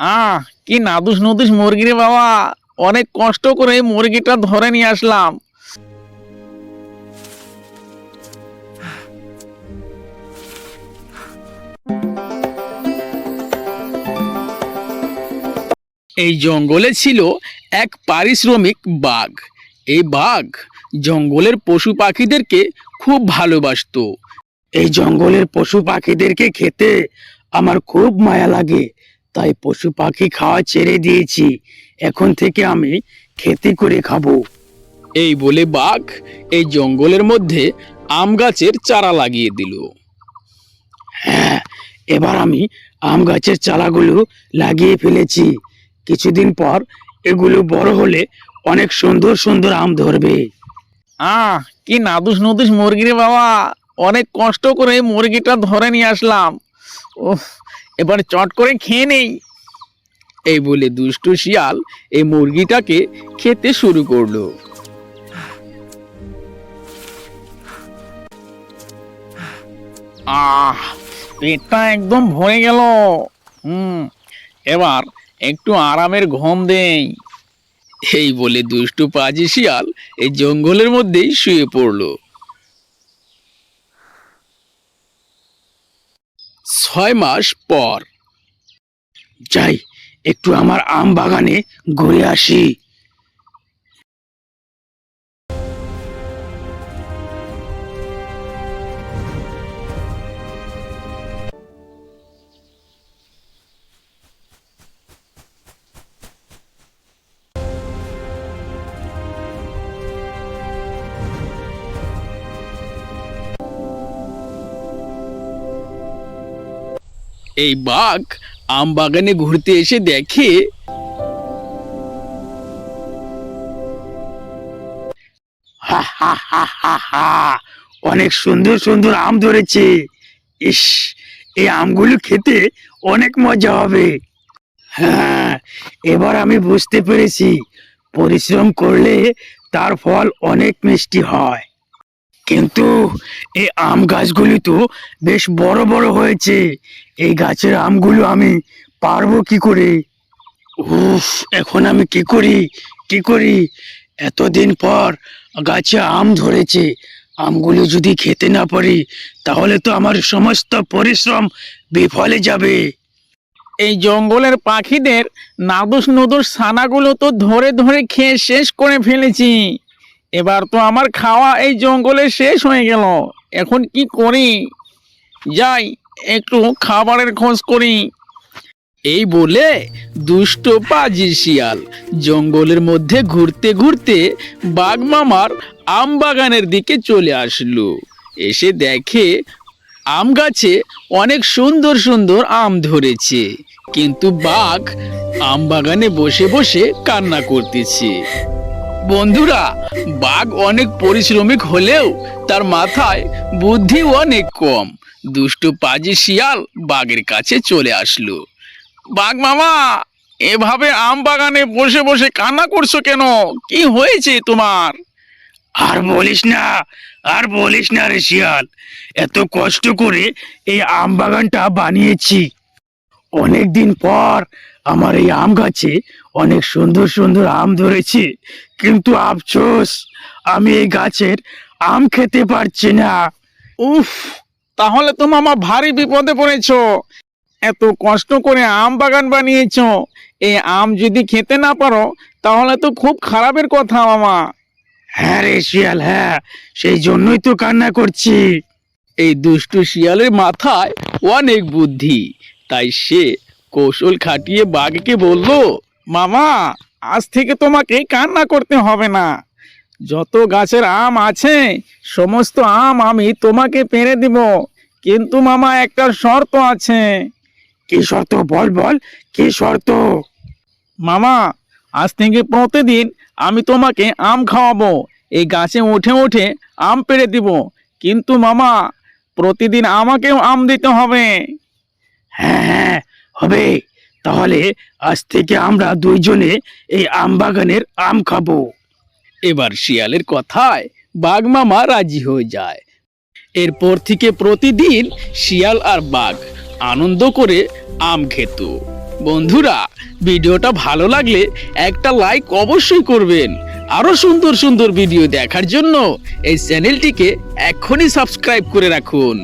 আহ, কি নাদুস নদুস মুরগি রে বাবা। অনেক কষ্ট করে মুরগিটা ধরে নিয়ে আসলাম। এই জঙ্গলে ছিল এক পারিশ্রমিক বাঘ। এই বাঘ জঙ্গলের পশু পাখিদেরকে খুব ভালোবাসতো। এই জঙ্গলের পশু পাখিদেরকে খেতে আমার খুব মায়া লাগে। তাই পশু পাখি খাওয়া ছেড়ে দিয়েছি। এখন থেকে আমি খেতে করে খাব। এই বলে বাঘ এই জঙ্গলের মধ্যে আম গাছের চারা লাগিয়ে দিল। হ্যাঁ এবার আমি আম গাছের চারাগুলো লাগিয়ে ফেলেছি। কিছুদিন পর এগুলো বড় হলে অনেক সুন্দর সুন্দর আম ধরবে। আহ কি নাদুস নদুস মুরগি রে বাবা। অনেক কষ্ট করে মুরগিটা ধরে নিয়ে আসলাম। ওহ এবার চট করে খেয়ে নেই। এই বলে দুষ্টু শিয়াল এই মুরগিটাকে খেতে শুরু করল। আহ, পেটটা একদম ভরে গেল। হুম, এবার একটু আরামের ঘুম দেই। এই বলে দুষ্টু পাজি শিয়াল এই জঙ্গলের মধ্যেই শুয়ে পড়ল। ছয় মাস পর। যাই একটু আমার আম বাগানে ঘুরে আসি। এই বাঘ আম বাগানে ঘুরতে এসে দেখে। হা হা হা হা হা, অনেক সুন্দর সুন্দর আম ধরেছে। ইস, এই আমগুলো খেতে অনেক মজা হবে। হ্যাঁ এবার আমি বুঝতে পেরেছি, পরিশ্রম করলে তার ফল অনেক মিষ্টি হয়। কিন্তু এই আম গাছগুলি তো বেশ বড় বড় হয়েছে। এই গাছের আমগুলো আমি পারব কি করে? উফ, এখন আমি কি করি? কি করি? এতদিন পর গাছে আম ধরেছে। আমগুলো যদি খেতে না পারি, তাহলে তো আমার সমস্ত পরিশ্রম বিফলে যাবে। এই জঙ্গলের পাখিদের নাদুস নদুস ছানাগুলো তো ধরে ধরে খেয়ে শেষ করে ফেলেছি। এবার তো আমার খাওয়া এই জঙ্গলে শেষ হয়ে গেল। এখন কি করি? যাই, একটু খাবারের খোঁজ করি। এই বলে দুষ্ট পাজি শিয়াল জঙ্গলের মধ্যে ঘুরতে ঘুরতে বাঘ মামার আম বাগানের দিকে চলে আসলো। এসে দেখে আম গাছে অনেক সুন্দর সুন্দর আম ধরেছে। কিন্তু বাঘ আম বাগানে বসে বসে কান্না করতেছে। বন্ধুরা, বাঘ অনেক পরিশ্রমিক হলেও তার মাথায় বুদ্ধি অনেক কম। দুষ্টু পাজি শিয়াল বাঘের কাছে চলে আসলো। বাঘ মামা, এভাবে আম বাগানে বসে বসে কান্না করছ কেন? কি হয়েছে তোমার? আর বলিস না, আর বলিস না রে শিয়াল, এত কষ্ট করে এই আম বাগানটা বানিয়েছি। অনেক দিন পর আমার এই আম গাছে অনেক সুন্দর সুন্দর আম ধরেছে। কিন্তু আফসোস আমি এই গাছের আম খেতে পারছি না। উফ তাহলে তো মামা ভারী বিপদে পড়েছো। এত কষ্ট করে আম বাগান বানিয়েছো। এই আম যদি খেতে না পারো তাহলে তো খুব খারাপের কথা মামা। হ্যাঁ রে শিয়াল হ্যাঁ সেই জন্যই তো কান্না করছি। এই দুষ্টু শিয়ালের মাথায় অনেক বুদ্ধি। তাই সে কৌশল খাটিয়ে বাঘকে বলল মামা আজ থেকে তোমাকে কান্না করতে হবে না। যত গাছের আম আছে সমস্ত আম আমি তোমাকে পেরে দিব। কিন্তু মামা একটা শর্ত আছে। কি শর্ত? বল বল কি শর্ত? মামা আজ থেকে প্রতিদিন আমি তোমাকে আম খাওয়াবো। এই গাছে উঠে উঠে আম পেরে দিব। কিন্তু মামা প্রতিদিন আমাকেও আম দিতে হবে। হ্যাঁ হ্যাঁ হবে। তাহলে আজ থেকে আমরা দুইজনে এই আম বাগানের আম খাব। এবার শিয়ালের কথায় বাঘ মামা রাজি হয়ে যায়। এরপর থেকে প্রতিদিন শিয়াল আর বাঘ আনন্দ করে আম খেত। বন্ধুরা, ভিডিওটা ভালো লাগলে একটা লাইক অবশ্যই করবেন। আরও সুন্দর সুন্দর ভিডিও দেখার জন্য এই চ্যানেলটিকে এখনই সাবস্ক্রাইব করে রাখুন।